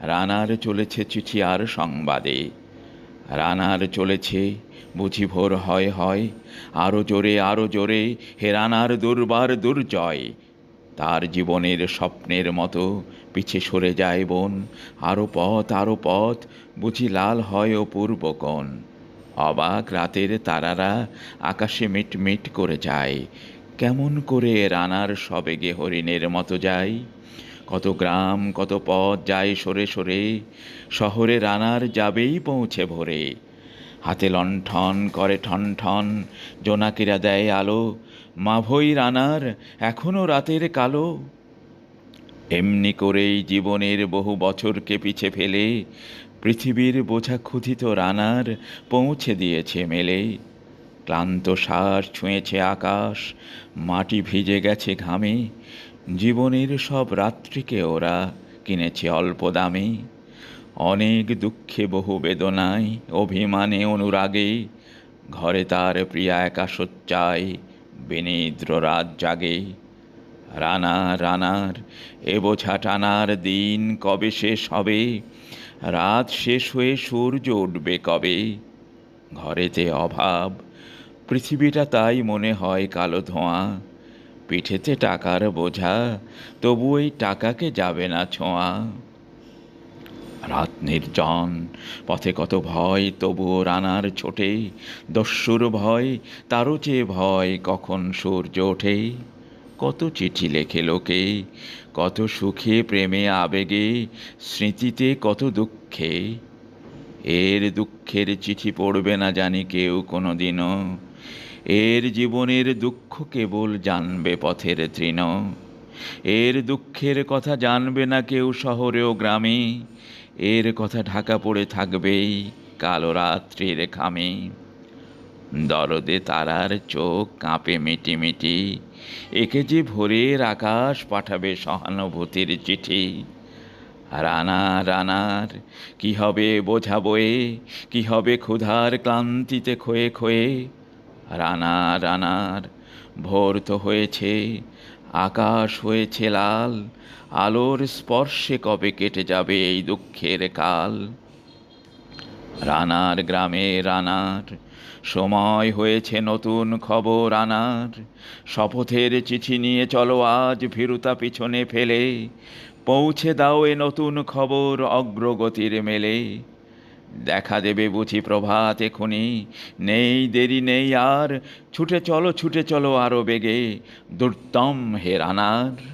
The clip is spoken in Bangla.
রানার চলেছে চিঠি আর সংবাদে। রানার চলেছে, বুঝি ভোর হয় হয় আরও জোরে আরও জোরে, হে রানার দুর্বার দুর্জয়। তার জীবনের স্বপ্নের মতো পিছে সরে যায় বোন আরও পথ আরও পথ, বুঝি লাল হয় অপূর্ব কোণ। অবাক রাতের তারারা আকাশে মিটমিট করে যায়। কেমন করে রানার সবেগে হরিণের মতো যায়? কত গ্রাম, কত পথ যায় সরে সরে, শহরে রানার যাবেই পৌঁছে ভোরে। হাতে লণ্ঠন করে ঠন ঠন, জোনাকিরা দেয় আলো, মাভই রানার এখনও রাতের কালো। এমনি করেই জীবনের বহু বছরকে পিছে ফেলে, পৃথিবীর বোঝা ক্ষুধিত রানার পৌঁছে দিয়েছে মেলে। ক্লান্ত শ্বাস ছুঁয়েছে আকাশ, মাটি ভিজে গেছে ঘামে জীবনের সব রাত্রিকে ওরা কিনেছে অল্প দামে। অনেক দুঃখে, বহু বেদনায়, অভিমানে, অনুরাগে। ঘরে তার প্রিয়া একা শয্যায়, বিনিদ্র রাত জাগে। রানা, রানার, এ বোঝা টানার দিন কবে শেষ হবে? রাত শেষ হয়ে সূর্য উঠবে কবে? ঘরেতে অভাব, পৃথিবীটা তাই মনে হয় কালো ধোঁয়া। পিঠেতে টাকার বোঝা, তবু এই টাকাকে যাবে না ছোঁয়া। রাত নির্জন, পথে কত ভয়, তবুও রানার ছোটে। দস্যুর ভয়, তারও চেয়ে ভয়, কখন সূর্য ওঠে। কত চিঠি লেখে লোকে, কত সুখে, প্রেমে, আবেগে, স্মৃতিতে কত দুঃখে। এর দুঃখের চিঠি পড়বে না জানি কেউ কোনো দিনও এর জীবনের দুঃখ কেবল জানবে পথের তৃণ। এর দুঃখের কথা জানবে না কেউ শহরে ও গ্রামে। এর কথা ঢাকা পড়ে থাকবেই কালো রাত্রির খামে। দরদে তারার চোখ কাঁপে মিটি মিটি একে যে ভোরের আকাশ পাঠাবে সহানুভূতির চিঠি। রানা, রানার, কি হবে বোঝা বয়ে কি হবে ক্ষুধার ক্লান্তিতে ক্ষয়ে ক্ষয়ে? রানা রানার। ভোর তো হয়েছে, আকাশ হয়েছে লাল, আলোর স্পর্শে কবে কেটে যাবে এই দুঃখের কাল? রানার গ্রামে রানার, সময় হয়েছে নতুন খবর আনার। শপথের চিঠি নিয়ে চলো আজ ভীরুতা পিছনে ফেলে, পৌঁছে দাও এ নতুন খবর অগ্রগতির মেলে। দেখা দেবে বুঝি প্রভাত এখনি। নেই দেরি নেই আর। ছুটে চলো ছুটে চলো আরও বেগে। দুর্দম হে রানার।